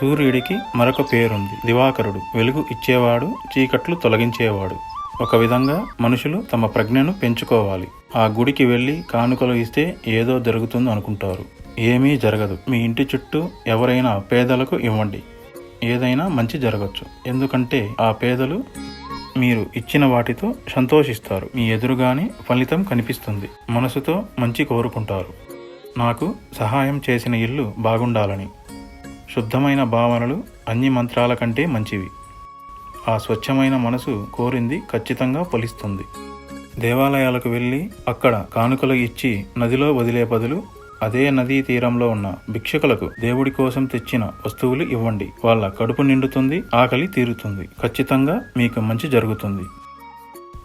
సూర్యుడికి మరొక పేరుంది. దివాకరుడు. వెలుగు ఇచ్చేవాడు చీకట్లు తొలగించేవాడు. ఒక విధంగా మనుషులు తమ ప్రజ్ఞను పెంచుకోవాలి. ఆ గుడికి వెళ్ళి కానుకలు ఇస్తే ఏదో జరుగుతుంది అనుకుంటారు. ఏమీ జరగదు. మీ ఇంటి చుట్టూ ఎవరైనా పేదలకు ఇవ్వండి. ఏదైనా మంచి జరగచ్చు. ఎందుకంటే ఆ పేదలు మీరు ఇచ్చిన వాటితో సంతోషిస్తారు. మీ ఎదురుగానే ఫలితం కనిపిస్తుంది. మనసుతో మంచి కోరుకుంటారు. నాకు సహాయం చేసిన ఇల్లు బాగుండాలని. శుద్ధమైన భావనలు అన్ని మంత్రాల కంటే మంచివి. ఆ స్వచ్ఛమైన మనసు కోరింది ఖచ్చితంగా ఫలిస్తుంది. దేవాలయాలకు వెళ్ళి అక్కడ కానుకలు ఇచ్చి నదిలో వదిలే బదులు అదే నదీ తీరంలో ఉన్న భిక్షకులకు దేవుడి కోసం తెచ్చిన వస్తువులు ఇవ్వండి. వాళ్ళ కడుపు నిండుతుంది ఆకలి తీరుతుంది. ఖచ్చితంగా మీకు మంచి జరుగుతుంది.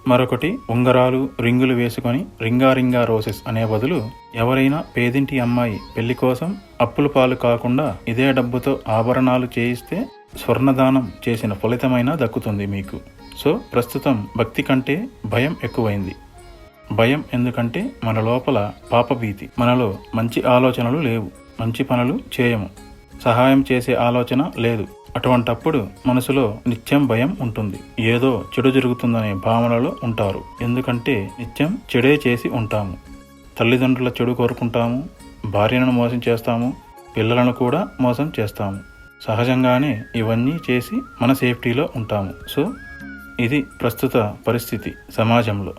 మరొకటి ఉంగరాలు రింగులు వేసుకొని రింగారింగా రోసెస్ అనే బదులు ఎవరైనా పేదింటి అమ్మాయి పెళ్ళి కోసం అప్పుల పాలు కాకుండా ఇదే డబ్బుతో ఆభరణాలు చేయిస్తే స్వర్ణదానం చేసిన ఫలితమైనా దక్కుతుంది మీకు. సో ప్రస్తుతం భక్తి కంటే భయం ఎక్కువైంది. భయం ఎందుకంటే మన లోపల పాపభీతి మనలో మంచి ఆలోచనలు లేవు. మంచి పనులు చేయము. సహాయం చేసే ఆలోచన లేదు. అటువంటప్పుడు మనసులో నిత్యం భయం ఉంటుంది. ఏదో చెడు జరుగుతుందనే భావనలో ఉంటారు. ఎందుకంటే నిత్యం చెడే చేసి ఉంటాము. తల్లిదండ్రుల చెడు కోరుకుంటాము. భార్యను మోసం చేస్తాము. పిల్లలను కూడా మోసం చేస్తాము. సహజంగానే ఇవన్నీ చేసి మన సేఫ్టీలో ఉంటాము. సో ఇది ప్రస్తుత పరిస్థితి సమాజంలో.